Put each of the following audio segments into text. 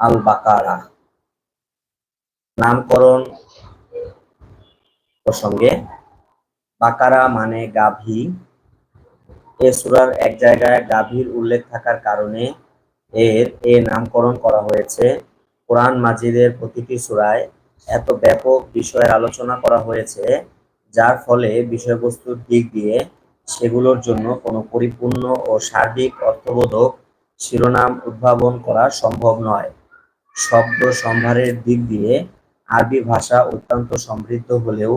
আল বাকারা নামকরণ প্রসঙ্গে বাকারা মানে গাভী। এ সূরার এক জায়গায় গাভীর উল্লেখ থাকার কারণে এর এ নামকরণ করা হয়েছে। কোরআন মাজিদের প্রতিটি সূরায় এত ব্যাপক বিষয়ের আলোচনা করা হয়েছে, যার ফলে বিষয়বস্তুর দিক দিয়ে সেগুলোর জন্য কোনো পরিপূর্ণ ও সার্বিক অর্থবোধক শিরোনাম উদ্ভাবন করা সম্ভব নয়। শব্দ সম্ভারের দিক দিয়ে আরবি ভাষা অত্যন্ত সমৃদ্ধ হলেও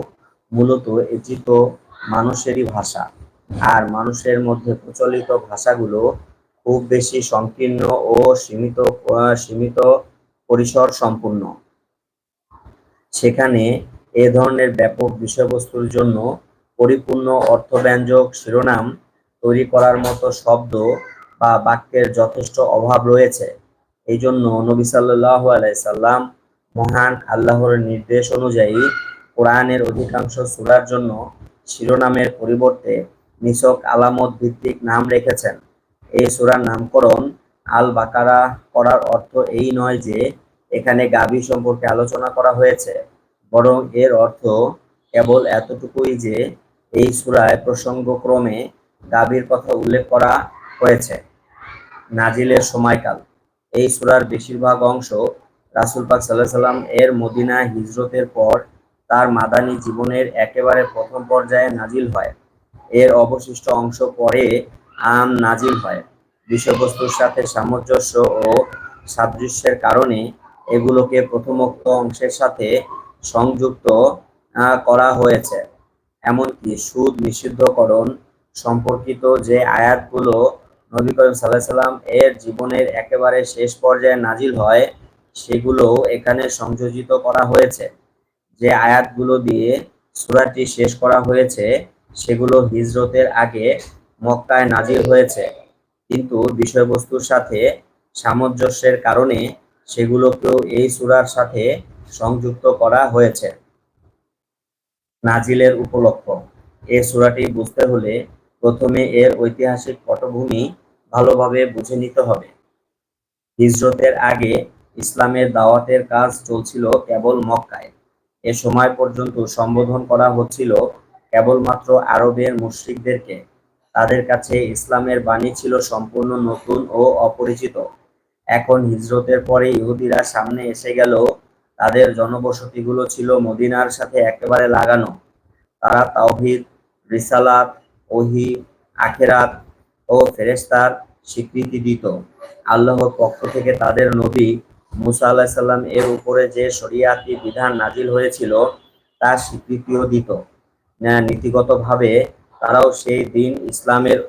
মূলত এটি তো মানুষেরই ভাষা। আর মানুষের মধ্যে প্রচলিত ভাষাগুলো খুব বেশি সংকীর্ণ ও সীমিত সীমিত পরিসর সম্পূর্ণ। সেখানে এ ধরনের ব্যাপক বিষয়বস্তুর জন্য পরিপূর্ণ অর্থব্যঞ্জক শিরোনাম তৈরি করার মতো শব্দ বা বাক্যের যথেষ্ট অভাব রয়েছে। এই জন্য নবী সাল্লাহ আলাইসাল্লাম মহান আল্লাহর নির্দেশ অনুযায়ী কোরআনের অধিকাংশ সূরার জন্য শিরোনামের পরিবর্তে নিছক আলামত ভিত্তিক নাম রেখেছেন। এই সূরার নামকরণ আল বাকারা করার অর্থ এই নয় যে এখানে গাভী সম্পর্কে আলোচনা করা হয়েছে, বরং এর অর্থ কেবল এতটুকুই যে এই সূরায় প্রসঙ্গক্রমে গাভীর কথা উল্লেখ করা হয়েছে। নাজিলের সময়কাল। এই সূরার বেশিরভাগ অংশ রাসূল পাক সাল্লাহ সাল্লাম এর মদিনা হিজরতের পর তার মাদানী জীবনের একেবারে প্রথম পর্যায়ে নাজিল হয়। এর অবশিষ্ট অংশ পরে আম নাজিল হয়। বিষয়বস্তুর সাথে সামঞ্জস্য ও সাদৃশ্যের কারণে এগুলোকে প্রথমোক্ত অংশের সাথে সংযুক্ত করা হয়েছে। এমনকি সুদ নিষিদ্ধকরণ সম্পর্কিত যে আয়াতগুলো নবী করিম সাল্লাহ সাল্লাম এর জীবনের একেবারে শেষ পর্যায়ে নাজিল হয়, সেগুলো এখানে সংযোজিত করা হয়েছে। যে আয়াতগুলো দিয়ে সূরাটি শেষ করা হয়েছে, সেগুলো হিজরতের আগে মক্কায় নাজিল হয়েছে। কিন্তু বিষয়বস্তুর সাথে সামঞ্জস্যের কারণে সেগুলোকেও এই সূরার সাথে সংযুক্ত করা হয়েছে। নাজিলের উপলক্ষ। এই সূরাটি বুঝতে হলে প্রথমে এর ঐতিহাসিক পটভূমি ভালোভাবে বুঝে নিতে হবে। হিজরতের আগে ইসলামের দাওয়াতের কাজ চলছিল কেবল মক্কায়। এ সময় পর্যন্ত সম্বোধন করা হচ্ছিল কেবলমাত্র আরবের মুশরিকদেরকে। তাদের কাছে ইসলামের বাণী ছিল সম্পূর্ণ নতুন ও অপরিচিত। এখন হিজরতের পরে ইহুদিরা সামনে এসে গেল। তাদের জনবসতিগুলো ছিল মদিনার সাথে একেবারে লাগানো। তারা তাওহিদ, রিসালাত, ওহি, আখেরাত ও ফেরেশতার স্বীকৃতি দিত। আল্লাহর পক্ষ থেকে তাদের নবী মুসা আল্লাহ সাল্লাম এর উপরে যে শরিয়াতি বিধান নাজিল হয়েছিল তার স্বীকৃতিও দিত। আহ, নীতিগতভাবে তারাও সেই দিন ইসলামের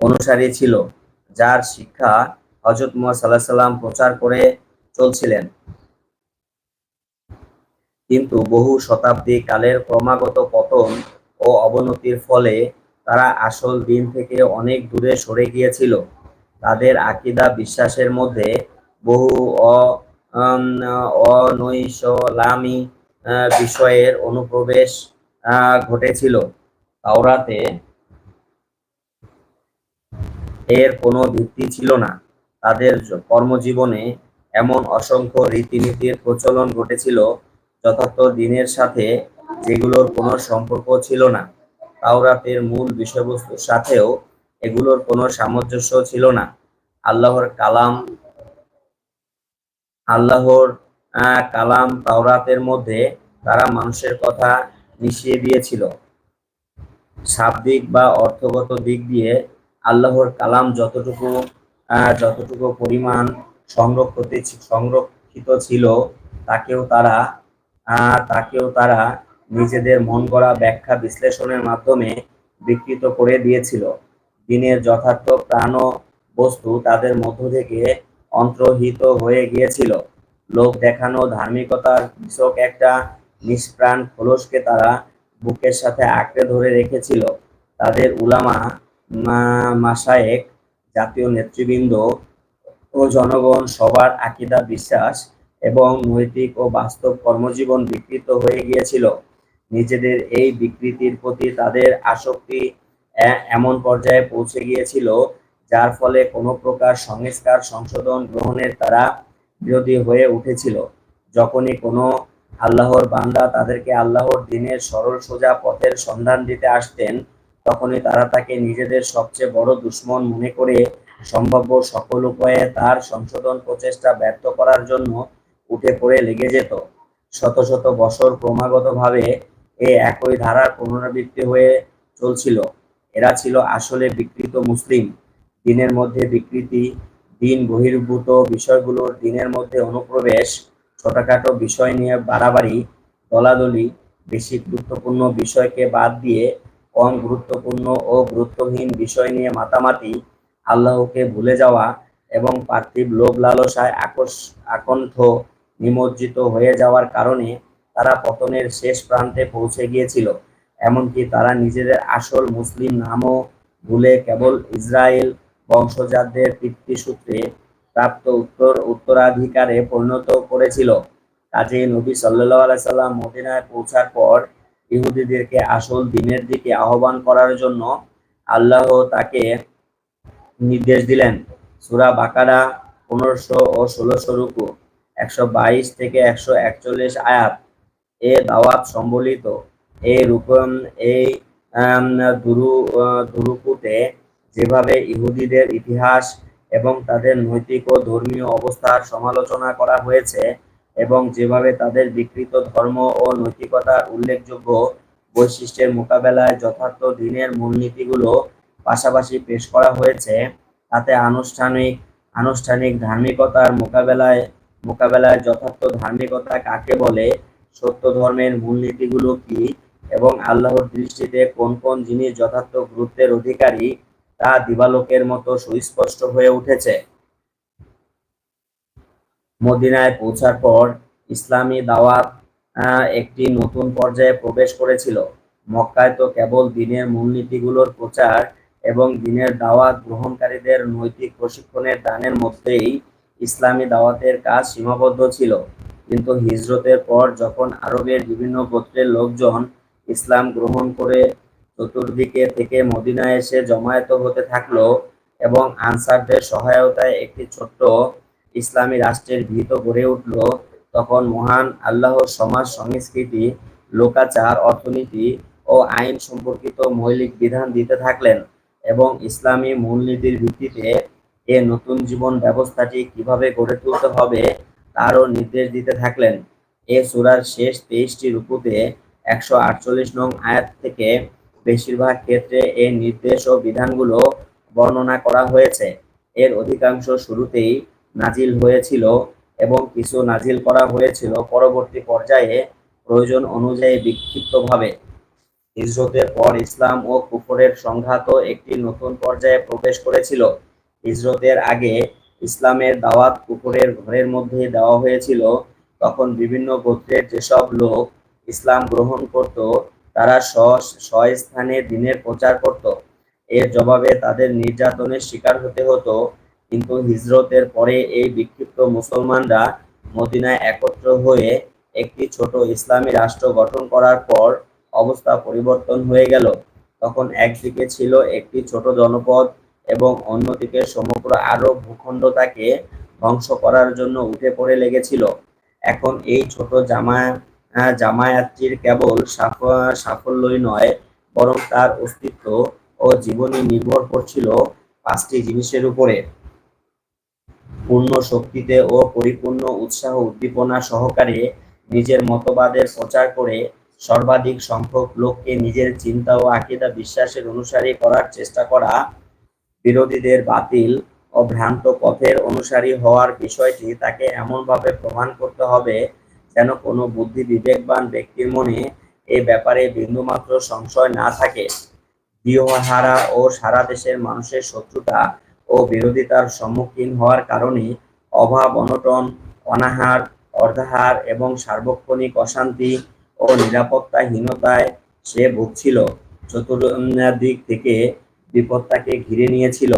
অনুসারী ছিল যার শিক্ষা হজরত মুহাম্মদ সাল্লাহ সাল্লাম প্রচার করে চলছিলেন। কিন্তু বহু শতাব্দী কালের ক্রমাগত পতন ও অবনতির ফলে তারা আসল দিন থেকে অনেক দূরে সরে গিয়েছিল। তাদের আকিদা বিশ্বাসের মধ্যে বহু অনৈসলামী বিষয়ের অনুপ্রবেশ ঘটেছিল। তাওরাতে এর কোনো ভিত্তি ছিল না। তাদের কর্মজীবনে এমন অসংখ্য রীতিনীতির প্রচলন ঘটেছিল, যথার্থ দিনের সাথে যেগুলোর কোনো সম্পর্ক ছিল না। তাওরাতের মূল বিষয়বস্তুর সাথেও এগুলোর কোনো সামঞ্জস্য ছিল না। আল্লাহর কালাম আল্লাহর কালাম তাওরাতের মধ্যে তারা মানুষের কথা মিশিয়ে দিয়েছিল। শাব্দিক বা অর্থগত দিক দিয়ে আল্লাহর কালাম যতটুকু যতটুকু পরিমাণ সংরক্ষিত সংরক্ষিত ছিল, তাকেও তারা তাকেও তারা নিজেদের মন গড়া ব্যাখ্যা বিশ্লেষণের মাধ্যমে বিকৃত করে দিয়েছিল। দিনের যথার্থ প্রাণ বস্তু তাদের মধ্য থেকে অন্তর্হিত হয়ে গিয়েছিল। লোক দেখানো ধার্মিকতার কৃষক একটা নিষ্প্রাণ খোলসকে তারা বুকের সাথে আঁকড়ে ধরে রেখেছিল। তাদের উলামা মা- মাশায়েক জাতীয় নেতৃবৃন্দ ও জনগণ সবার আকিদা, বিশ্বাস এবং নৈতিক ও বাস্তব কর্মজীবন বিকৃত হয়ে গিয়েছিল। নিজেদের এই বিকৃতির প্রতি তাদের আসক্তি এমন পর্যায়ে পৌঁছে গিয়েছিল, যার ফলে কোনো প্রকার সংস্কার সংশোধন গ্রহণের তারা বিরোধী হয়ে উঠেছিল। যখনই কোনো আল্লাহর বান্দা তাদেরকে আল্লাহর দিনের সরল সোজা পথের সন্ধান দিতে আসতেন, তখনই তারা তাকে নিজেদের সবচেয়ে বড় দুশ্মন মনে করে সম্ভাব্য সকল উপায়ে তার সংশোধন প্রচেষ্টা ব্যর্থ করার জন্য উঠে পড়ে লেগে যেত। শত শত বছর ক্রমাগতভাবে এ একই ধারার পুনরাবৃত্তি হয়ে চলছিল। এরা ছিল আসলে বিকৃত মুসলিম। দিনের মধ্যে বিকৃতি, দিন বহির্ভূত বিষয়গুলোর দিনের মধ্যে অনুপ্রবেশ, ছোটখাটো বিষয় নিয়ে বাড়াবাড়ি, দলাদলি, বেশি গুরুত্বপূর্ণ বিষয়কে বাদ দিয়ে কম গুরুত্বপূর্ণ ও গুরুত্বহীন বিষয় নিয়ে মাতামাতি, আল্লাহকে ভুলে যাওয়া এবং পার্থিব লোভ লালসায় আকর্ষ, আকণ্ঠ নিমজ্জিত হয়ে যাওয়ার কারণে তারা পতনের শেষ প্রান্তে পৌঁছে গিয়েছিল, এমনকি তারা নিজেদের আসল মুসলিম নামও ভুলে কেবল ইসরায়েল বংশজাতদের পিতৃসূত্রে প্রাপ্ত উত্তর উত্তরাধিকারে পরিণত করেছিল। কাজে নবী সাল্লাহ আলাইসাল্লাম মদিনায় পৌঁছার পর ইহুদিদেরকে আসল দিনের দিকে আহ্বান করার জন্য আল্লাহ তাকে নির্দেশ দিলেন। সুরা বাকারা পনেরোশো ও ষোলোশো রুকু, একশো বাইশ থেকে একশো একচল্লিশ আয়াত। এ দাওয়াত সম্বলিত। এই রূপম এই দুরু দুরুকুতে যেভাবে ইহুদিদের ইতিহাস এবং তাদের নৈতিক ও ধর্মীয় অবস্থার সমালোচনা করা হয়েছে এবং যেভাবে তাদের বিকৃত ধর্ম ও নৈতিকতার উল্লেখযোগ্য বৈশিষ্ট্যের মোকাবেলায় যথার্থ দিনের মূলনীতিগুলো পাশাপাশি পেশ করা হয়েছে, তাতে আনুষ্ঠানিক আনুষ্ঠানিক ধার্মিকতার মোকাবেলায় মোকাবেলায় যথার্থ ধার্মিকতা কাকে বলে সত্য ধর্মের মূলনীতিগুলো কি এবং আল্লাহর দৃষ্টিতে কোন কোন জিনিস যথার্থ গুরুত্বের অধিকারী তা দিবালোকের মতো সুস্পষ্ট হয়ে উঠেছে? মদিনায় পৌঁছার পর ইসলামী দাওয়াত একটি নতুন পর্যায়ে প্রবেশ করেছিল। মক্কায় তো কেবল দিনের মূলনীতিগুলোর প্রচার এবং দিনের দাওয়াত গ্রহণকারীদের নৈতিক প্রশিক্ষণের দানের মধ্যেই ইসলামী দাওয়াতের কাজ সীমাবদ্ধ ছিল। কিন্তু হিজরতের পর যখন আরবের বিভিন্ন গোত্রের লোকজন ইসলাম গ্রহণ করে চতুর্দিকে থেকে মদিনায় এসে জমায়েত হতে থাকল এবং আনসারদের সহায়তায় একটি ছোট্ট ইসলামী রাষ্ট্রের ভিত গড়ে উঠল, তখন মহান আল্লাহর সমাজ সংস্কৃতি, লোকাচার, অর্থনীতি ও আইন সম্পর্কিত মৌলিক বিধান দিতে থাকলেন এবং ইসলামী মূলনীতির ভিত্তিতে এ নতুন জীবন ব্যবস্থাটি কীভাবে গড়ে তুলতে হবে তারও নির্দেশ দিতে থাকলেন। এ সুরার শেষ তেইশটি রূপুতে একশো আটচল্লিশ নং আয়াত থেকে বেশিরভাগ ক্ষেত্রে এই নির্দেশ ও বিধানগুলো বর্ণনা করা হয়েছে। এর অধিকাংশ শুরুতেই নাজিল হয়েছিল এবং কিছু নাজিল করা হয়েছিল পরবর্তী পর্যায়ে প্রয়োজন অনুযায়ী বিক্ষিপ্তভাবে। হিজরতের পর ইসলাম ও কুফরের সংঘাত একটি নতুন পর্যায়ে প্রবেশ করেছিল। হিজরতের আগে ইসলামের দাওয়াত কুফরের ঘরের মধ্যে দেওয়া হয়েছিল। তখন বিভিন্ন গোত্রের যেসব লোক ইসলাম গ্রহণ করত, তারা স্বস্থানে দিনের প্রচার করত। এর জবাবে তাদের নির্যাতনের শিকার হতে হতো। কিন্তু হিজরতের পরে এই বিক্ষিপ্ত মুসলমানরা মদিনায় একত্র হয়ে একটি ছোট ইসলামী রাষ্ট্র গঠন করার পর অবস্থা পরিবর্তন হয়ে গেল। তখন একদিকে ছিল একটি ছোট জনপদ এবং অন্যদিকে সমগ্র আরব ভূখণ্ড তাকে ধ্বংস করার জন্য উঠে পড়ে লেগেছিল। এখন এই ছোট জামা জামায়াতটির কেবল সাফল্যই নয়, বরং তার অস্তিত্ব ও জীবনী নির্ভর করছিল পাঁচটি জিনিসের উপরে। পূর্ণ শক্তিতে ও পরিপূর্ণ উৎসাহ উদ্দীপনা সহকারে নিজের মতবাদের প্রচার করে সর্বাধিক সংখ্যক লোককে নিজের চিন্তা ও আকিদা বিশ্বাসের অনুসারী করার চেষ্টা করা বিরোধীদের বাতিল ও ভ্রান্ত পথের অনুসারী হওয়ার বিষয়টি তাকে এমনভাবে প্রমাণ করতে হবে যেন কোনো বুদ্ধি বিবেকবান ব্যক্তির মনে এ ব্যাপারে বিন্দুমাত্র সংশয় না থাকে। গৃহহারা ও সারা দেশের মানুষের শত্রুতা ও বিরোধিতার সম্মুখীন হওয়ার কারণে অভাব, অনটন, অনাহার, অর্ধাহার এবং সার্বক্ষণিক অশান্তি ও নিরাপত্তাহীনতায় সে ভুগছিল। চতুর্দিক থেকে বিপদ তাকে ঘিরে নিয়েছিল।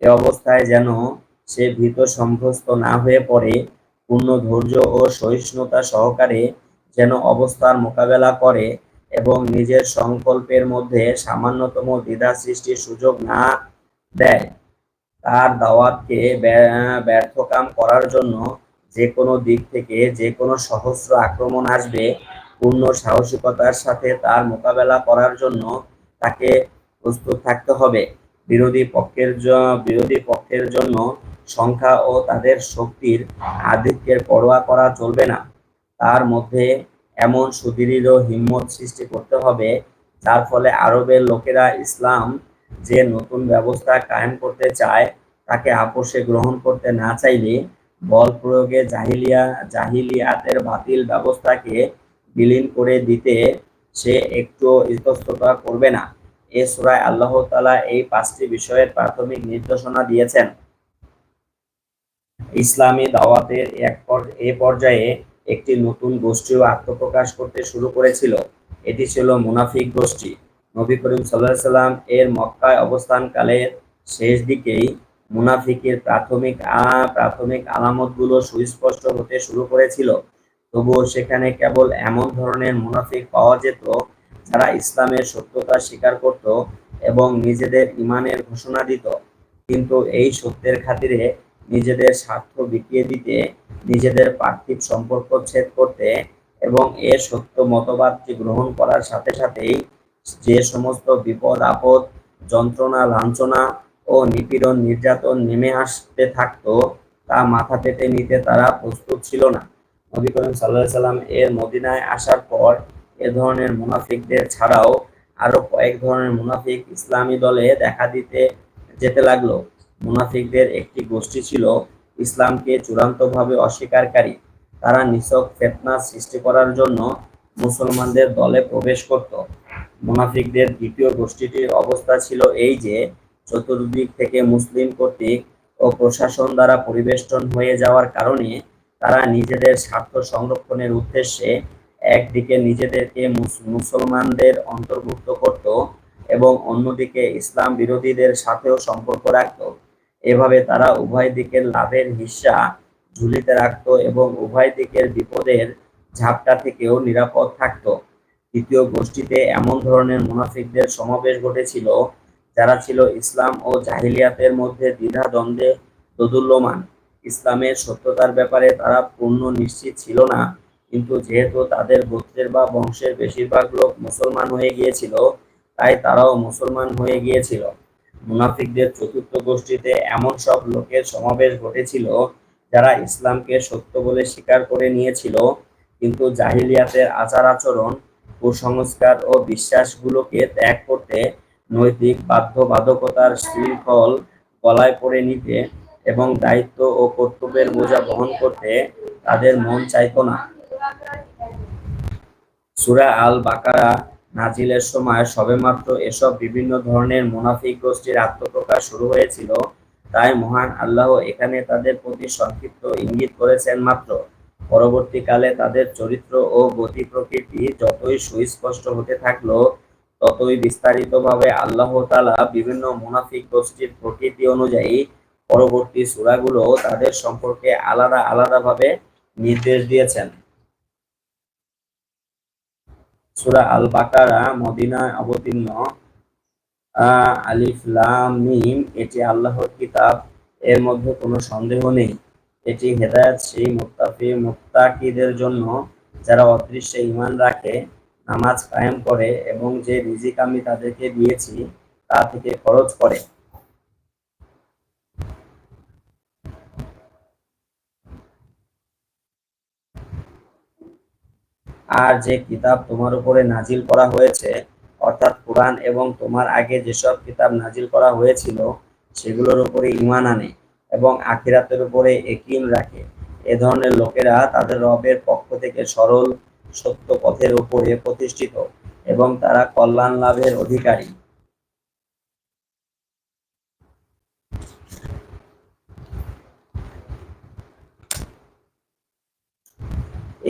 এ অবস্থায় যেন সে ভীত সম্ভ্রস্ত না হয়ে পড়ে, পূর্ণ ধৈর্য ও সহিষ্ণুতা সহকারে যেন অবস্থার মোকাবেলা করে এবং নিজের সংকল্পের মধ্যে সামান্যতম দ্বিধা সৃষ্টির সুযোগ না দেয়। তার দাওয়াতকে ব্য- ব্যর্থকাম করার জন্য যে কোনো দিক থেকে যে কোনো সহস্র আক্রমণ আসবে, পূর্ণ সাহসিকতার সাথে তার মোকাবেলা করার জন্য তাকে প্রস্তুত থাকতে হবে। বিরোধী পক্ষের বিরোধী পক্ষের জন্য সংখ্যা ও তাদের শক্তির আধিক্যের পরোয়া করা চলবে না। তার মধ্যে এমন সুদৃঢ় হিম্মত সৃষ্টি করতে হবে, যার ফলে আরবের লোকেরা ইসলাম যে নতুন ব্যবস্থা কায়েম করতে চায়, তাকে আপোষে গ্রহণ করতে না চাইলে বল প্রয়োগে জাহিলিয়া, জাহিলিয়াতের বাতিল ব্যবস্থাকে বিলীন করে দিতে সে একটু ইতস্ততা করবে না। এ সূরায় আল্লাহ তাআলা এই পাঁচটি বিষয়ের প্রাথমিক নির্দেশনা দিয়েছেন। ইসলামী দাওয়াতের এক এ পর্যায়ে একটি নতুন গোষ্ঠীও আত্মপ্রকাশ করতে শুরু করেছিল। এটি ছিল মুনাফিক গোষ্ঠী। নবী করিম সাল্লাহ সাল্লাম এর মক্কায় অবস্থানকালের শেষ দিকেই মুনাফিকের প্রাথমিক প্রাথমিক আলামতগুলো সুস্পষ্ট হতে শুরু করেছিল। তবুও সেখানে কেবল এমন ধরনের মুনাফিক পাওয়া যেত যারা ইসলামের সত্যতা স্বীকার করত এবং নিজেদের ইমানের ঘোষণা দিত। কিন্তু এই সত্যের খাতিরে নিজেদের স্বার্থ বিকিয়ে দিতে, নিজেদের পার্থিব সম্পর্ক ছেদ করতে এবং এ সত্য মতবাদটি গ্রহণ করার সাথে সাথেই যে সমস্ত বিপদ, আপদ, যন্ত্রণা, লাঞ্ছনা ও নিপীড়ন নির্যাতন নেমে আসতে থাকতো, তা মাথা পেতে নিতে তারা প্রস্তুত ছিল না। নবী করিম সাল্লাহ সাল্লাম এর মদিনায় আসার পর এ ধরনের মুনাফিকদের ছাড়াও আরও কয়েক ধরনের মুনাফিক ইসলামী দলে দেখা দিতে যেতে লাগল। মুনাফিকদের একটি গোষ্ঠী ছিল ইসলামকে চূড়ান্তভাবে অস্বীকারী। তারা নিছক ফেতনা সৃষ্টি করার জন্য মুসলমানদের দলে প্রবেশ করত। মুনাফিকদের দ্বিতীয় গোষ্ঠীটির অবস্থা ছিল এই যে, চতুর্দিক থেকে মুসলিম কর্তৃক ও প্রশাসন দ্বারা পরিবেষ্টন হয়ে যাওয়ার কারণে তারা নিজেদের স্বার্থ সংরক্ষণের উদ্দেশ্যে একদিকে নিজেদেরকে মুস- মুসলমানদের অন্তর্ভুক্ত করত এবং অন্যদিকে ইসলাম বিরোধীদের সাথেও সম্পর্ক রাখত। এভাবে তারা উভয় দিকের লাভের হিস্সা ঝুলিতে রাখত এবং উভয় দিকের বিপদের ঝাপটা থেকেও নিরাপদ থাকত। তৃতীয় গোষ্ঠীতে এমন ধরনের মুনাফিকদের সমাবেশ ঘটেছিল যারা ছিল ইসলাম ও জাহিলিয়াতের মধ্যে দ্বিধা দ্বন্দ্বে দোদুল্যমান। ইসলামের সত্যতার ব্যাপারে তারা পূর্ণ নিশ্চিত ছিল না কিন্তু যেহেতু তাদের গোত্রের বা বংশের বেশিরভাগ লোক মুসলমান হয়ে গিয়েছিল, তাই তারাও মুসলমান হয়ে গিয়েছিল। মুনাফিকদের চতুর্থ গোষ্ঠীতে এমন সব লোকের সমাবেশ ঘটেছিল যারা ইসলামকে সত্য বলে স্বীকার করে নিয়েছিল। কিন্তু জাহিলিয়াতের আচার আচরণ কুসংস্কার ও বিশ্বাসগুলোকে ত্যাগ করতে নৈতিক বাধ্যবাধকতার শৃঙ্খল গলায় পড়ে নিতে এবং দায়িত্ব ও কর্তব্যের বোঝা বহন করতে তাদের মন চাইতো না। সূরা আল বাকারা নাজিলের সময় সবেমাত্র এসব বিভিন্ন ধরনের মুনাফিক গোষ্ঠীর আত্মপ্রকাশ শুরু হয়েছিল, তাই মহান আল্লাহ এখানে তাদের প্রতি সংক্ষিপ্ত ইঙ্গিত করেছেন মাত্র। পরবর্তীকালে তাদের চরিত্র ও গতি প্রকৃতি যতই সুস্পষ্ট হতে থাকল, ততই বিস্তারিতভাবে আল্লাহ তালা বিভিন্ন মুনাফিক গোষ্ঠীর প্রকৃতি অনুযায়ী পরবর্তী সুরাগুলো তাদের সম্পর্কে আলাদা আলাদাভাবে নির্দেশ দিয়েছেন। সূরা আল বাকারা মদিনায় অবতীর্ণ। আলিফ, লাম, মিম, এটি আল্লাহর কিতাব, এর মধ্যে কোনো সন্দেহ নেই। এটি হেদায়ত সেই মুত্তাফি, মুত্তাকিদের জন্য যারা অদৃশ্যে ইমান রাখে, নামাজ কায়েম করে এবং যে রিজিক আমি তাদেরকে দিয়েছি, তা থেকে খরচ করে। আর যে কিতাব তোমার উপরে নাজিল করা হয়েছে, অর্থাৎ কোরআন এবং তোমার আগে যেসব কিতাব নাজিল করা হয়েছিল, সেগুলোর উপরে ইমান আনে এবং আখিরাতের উপরে একিম রাখে। এ ধরনের লোকেরা তাদের রবের পক্ষ থেকে সরল, সত্য পথের উপরে প্রতিষ্ঠিত এবং তারা কল্যাণ লাভের অধিকারী।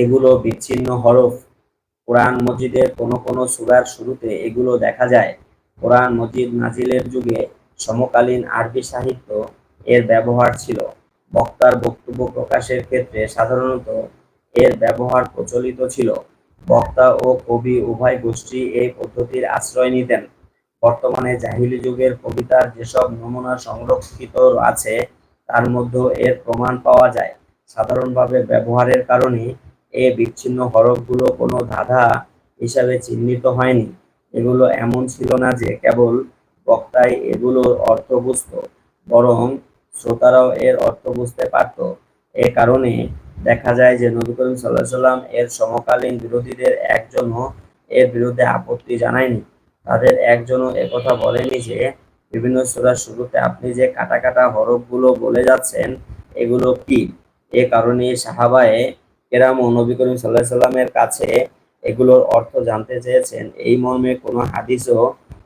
এগুলো বিচ্ছিন্ন হরফ। কোরআন মজিদের কোনো কোনো সুরার শুরুতে এগুলো দেখা যায়। কোরআন মজিদ নাজিলের যুগে সমকালীন আরবি সাহিত্য এর ব্যবহার ছিল। বক্তার বক্তব্য প্রকাশের ক্ষেত্রে সাধারণত এর ব্যবহার প্রচলিত ছিল। বক্তা ও কবি উভয় গোষ্ঠী এই পদ্ধতির আশ্রয় নিতেন। বর্তমানে জাহিলি যুগের কবিতার যেসব নমুনা সংরক্ষিত আছে, তার মধ্যেও এর প্রমাণ পাওয়া যায়। সাধারণভাবে ব্যবহারের কারণে এ বিচ্ছিন্ন হরফগুলো কোনো ধাঁধা হিসাবে চিহ্নিত হয়নি। এগুলো এমন ছিল না যে কেবল বক্তাই এগুলোর অর্থ বুঝত, বরং শ্রোতারাও এর অর্থ বুঝতে পারত। এ কারণে দেখা যায় যে নবী করিম সাল্লাহ সাল্লাম এর সমকালীন বিরোধীদের একজনও এর বিরুদ্ধে আপত্তি জানায়নি। তাদের একজনও একথা বলেনি যে, বিভিন্ন সূরার শুরুতে আপনি যে কাটা কাটা হরফগুলো বলে যাচ্ছেন, এগুলো কি? এ কারণে সাহাবায়ে কেরাম ও নবী করিম সাল্লাহ সাল্লামের কাছে এগুলোর অর্থ জানতে চেয়েছেন। এই মর্মে কোনো হাদিসও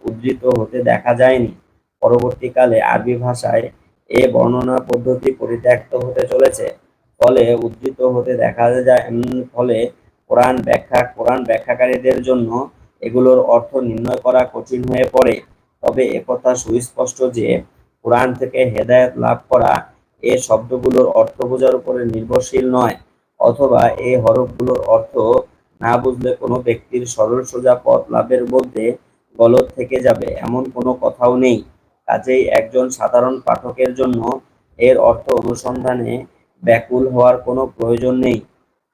উদ্ধৃত হতে দেখা যায়নি। পরবর্তীকালে আরবি ভাষায় এ বর্ণনা পদ্ধতি পরিত্যক্ত হতে চলেছে। ফলে উদ্ধৃত হতে দেখা যায় ফলে কোরআন ব্যাখ্যা কোরআন ব্যাখ্যাকারীদের জন্য এগুলোর অর্থ নির্ণয় করা কঠিন হয়ে পড়ে। তবে একথা সুস্পষ্ট যে কোরআন থেকে হেদায়ত লাভ করা এ শব্দগুলোর অর্থ বোঝার উপরে নির্ভরশীল নয়। অথবা এই হরফগুলোর অর্থ না বুঝলে কোনো ব্যক্তির সরল সোজা পথ লাভের মধ্যে গলত থেকে যাবে, এমন কোনো কথাও নেই। কাজেই একজন সাধারণ পাঠকের জন্য এর অর্থ অনুসন্ধানে ব্যাকুল হওয়ার কোনো প্রয়োজন নেই।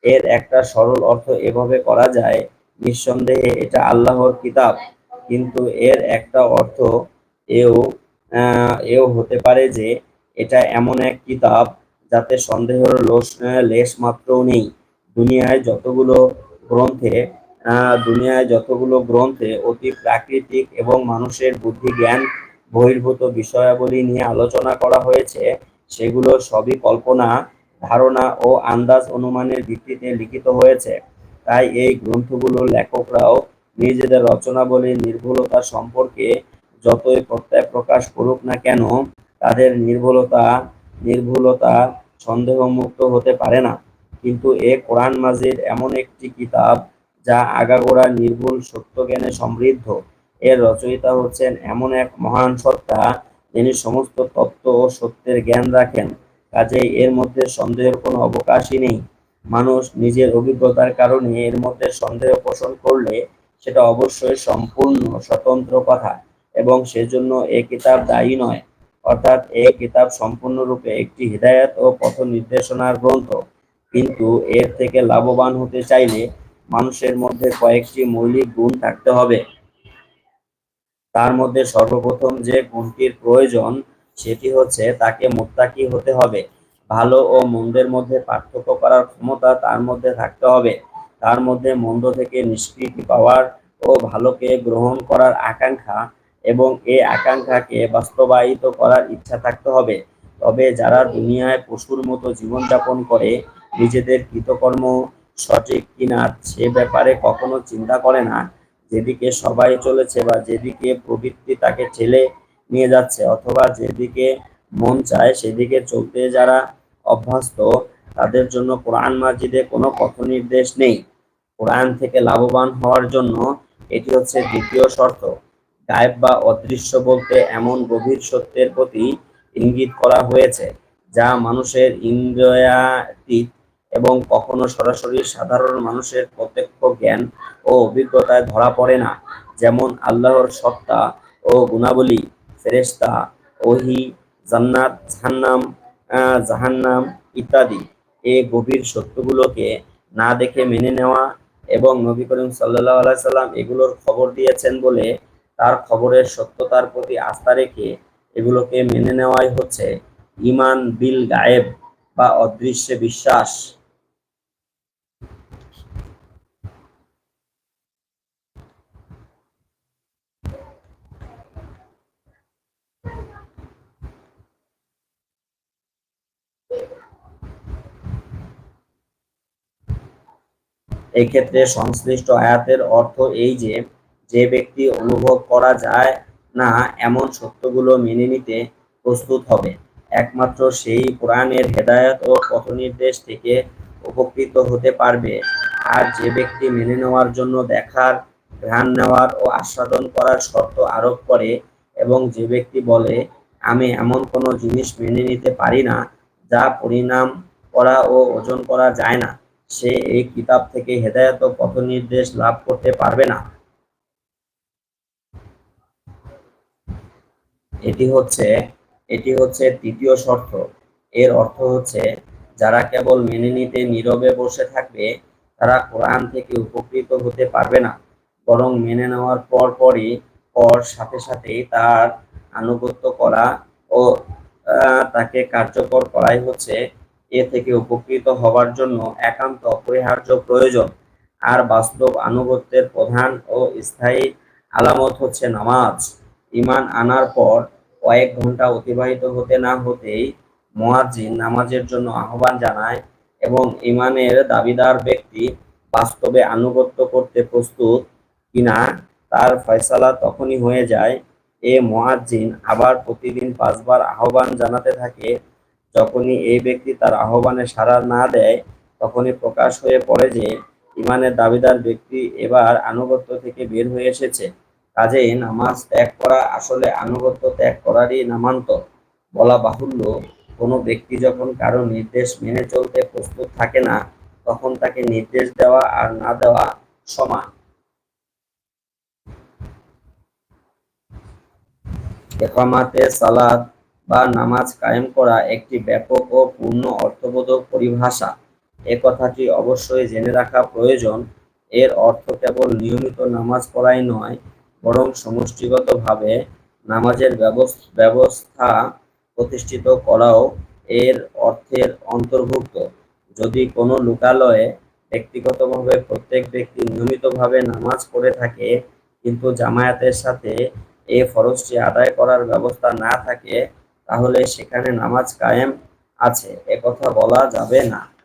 এর একটা সরল অর্থ এভাবে করা যায়, নিঃসন্দেহে এটা আল্লাহর কিতাব। কিন্তু এর একটা অর্থ এও এও হতে পারে যে এটা এমন এক কিতাব যাতে সন্দেহের লেশ মাত্রও নেই। দুনিয়ায় যতগুলো গ্রন্থে দুনিয়ায় যতগুলো গ্রন্থে অতি প্রাকৃতিক এবং মানুষের বুদ্ধি, জ্ঞান বহির্ভূত বিষয়াবলী নিয়ে আলোচনা করা হয়েছে, সেগুলো সবই কল্পনা, ধারণা ও আন্দাজ অনুমানের ভিত্তিতে লিখিত হয়েছে। তাই এই গ্রন্থগুলোর লেখকরাও নিজেদের রচনাবলীর নির্ভুলতা সম্পর্কে যতই প্রত্যয় প্রকাশ করুক না কেন, তাদের নির্ভুলতা নির্ভুলতা সন্দেহমুক্ত হতে পারে না। কিন্তু এ কোরআন মাজিদ এমন একটি কিতাব যা আগাগোড়া নির্ভুল সত্য জ্ঞানে সমৃদ্ধ। এর রচয়িতা হচ্ছেন এমন এক মহান সত্তা যিনি সমস্ত তত্ত্ব ও সত্যের জ্ঞান রাখেন। কাজেই এর মধ্যে সন্দেহের কোনো অবকাশই নেই। মানুষ নিজের অভিজ্ঞতার কারণে এর মধ্যে সন্দেহ পোষণ করলে সেটা অবশ্যই সম্পূর্ণ স্বতন্ত্র কথা এবং সেজন্য এ কিতাব দায়ী নয়। অর্থাৎ এ কিতাব সম্পূর্ণরূপে একটি হৃদায়ত ও পথ নির্দেশনার গ্রন্থ। কিন্তু এর থেকে লাভবান হতে চাইলে মানুষের মধ্যে কয়েকটি মৌলিক গুণ থাকতে হবে। তার মধ্যে সর্বপ্রথম যে গুণটির প্রয়োজন, সেটি হচ্ছে তাকে মোত্তাকি হতে হবে। ভালো ও মন্দের মধ্যে পার্থক্য করার ক্ষমতা তার মধ্যে থাকতে হবে। তার মধ্যে মন্দ থেকে নিষ্কৃতি পাওয়ার ও ভালোকে গ্রহণ করার আকাঙ্ক্ষা এবং এই আকাঙ্ক্ষাকে বাস্তবায়িত করার ইচ্ছা থাকতে হবে। তবে যারা দুনিয়ায় পশুর মতো জীবনযাপন করে, নিজেদের কৃতকর্ম সঠিক কিনা সে ব্যাপারে কখনো চিন্তা করে না। যেদিকে সবাই চলেছে বা যেদিকে প্রবৃত্তি তাকে ঠেলে নিয়ে যাচ্ছে, অথবা যেদিকে মন চায় সেদিকে চলতে যারা অভ্যস্ত, তাদের জন্য কোরআন মাজিদে কোনো পথ নির্দেশ নেই। কোরআন থেকে লাভবান হওয়ার জন্য এটি হচ্ছে দ্বিতীয় শর্ত। গায়েব বা অদৃশ্য বলতে এমন গভীর সত্যের প্রতি ইঙ্গিত করা হয়েছে, যা মানুষের ইন্দ্রিয়াতীত এবং কখনো সরাসরি সাধারণ মানুষের প্রত্যক্ষ জ্ঞান ও অভিজ্ঞতায় ধরা পড়ে না। যেমন আল্লাহর সত্তা ও গুণাবলী ফেরেস্তা ওহি, জান্নাত, জাহান্নাম জাহান্নাম ইত্যাদি। এই গভীর সত্যগুলোকে না দেখে মেনে নেওয়া এবং নবী করিম সাল্লাহ সাল্লাম এগুলোর খবর দিয়েছেন বলে তার খবরের সত্যতার প্রতি আস্থা রেখে এগুলোকে মেনে নেওয়াই হচ্ছে ইমান বিল গায়েব বা অদৃশ্যে বিশ্বাস। এক্ষেত্রে সংশ্লিষ্ট আয়াতের অর্থ এই যে যে ব্যক্তি অনুভব করা যায় না, এমন সত্যগুলো মেনে নিতে প্রস্তুত হবে। একমাত্র সেই কোরআনের হেদায়ত ও পথনির্দেশ থেকে উপকৃত হতে পারবে। আর যে ব্যক্তি মেনে নেওয়ার জন্য দেখার ধ্যান নেওয়ার ও আস্বাদন করার শর্ত আরোপ করে এবং যে ব্যক্তি বলে, আমি এমন কোনো জিনিস মেনে নিতে পারি না, যা পরিণাম করা ও ওজন করা যায় না। সে এই কিতাব থেকে হেদায়ত পথ নির্দেশ লাভ করতে পারবে না। এটি হচ্ছে এটি হচ্ছে তৃতীয় শর্ত। এর অর্থ হচ্ছে, যারা কেবল মেনে নিতে নীরবে বসে থাকবে, তারা কোরআন থেকে উপকৃত হতে পারবে না। বরং মেনে নেওয়ার পর পরই, পর সাথে সাথেই তার আনুগত্য করা ও তাকে কার্যকর করাই হচ্ছে। এ থেকে উপকৃত হওয়ার জন্য একান্ত অপরিহার্য প্রয়োজন। আর বাস্তব আনুগত্যের প্রধান ও স্থায়ী আলামত হচ্ছে নামাজ। ইমান আনার পর কয়েক ঘণ্টা অতিবাহিত হতে না হতেই মুয়াজ্জিন নামাজের জন্য আহ্বান জানায় এবং ইমানের দাবিদার ব্যক্তি বাস্তবে আনুগত্য করতে প্রস্তুত কিনা তার ফয়সালা তখনই হয়ে যায়। এ মুয়াজ্জিন আবার প্রতিদিন পাঁচবার আহ্বান জানাতে থাকে। যখনই এই ব্যক্তি তার আহ্বানে সাড়া না দেয়, তখনই প্রকাশ হয়ে পড়ে যে ইমানের দাবিদার ব্যক্তি এবার আনুগত্য থেকে বের হয়ে এসেছে। কাজেই নামাজ ত্যাগ করা আসলে আনুগত্য ত্যাগ করারই নামান্তর বলা বাহুল্য, কোনো ব্যক্তি যখন কারও নির্দেশ মেনে চলতে প্রস্তুত থাকে না, তখন তাকে নির্দেশ দেওয়া আর না দেওয়া সমান। একামাতে সালাদ বা নামাজ কায়েম করা একটি ব্যাপক ও পূর্ণ অর্থবোধক পরিভাষা। এ কথাটি অবশ্যই জেনে রাখা প্রয়োজন। এর অর্থ কেবল নিয়মিত নামাজ পড়াই নয় বরং সমষ্টিগতভাবে নামাজের ব্যবস- ব্যবস্থা প্রতিষ্ঠিত করাও এর অর্থের অন্তর্ভুক্ত। যদি কোনো লোকালয়ে ব্যক্তিগতভাবে প্রত্যেক ব্যক্তি নিয়মিতভাবে নামাজ পড়ে থাকে, কিন্তু জামায়াতের সাথে এই ফরজটি আদায় করার ব্যবস্থা না থাকে, তাহলে সেখানে নামাজ কায়েম আছে। একথা বলা যাবে না।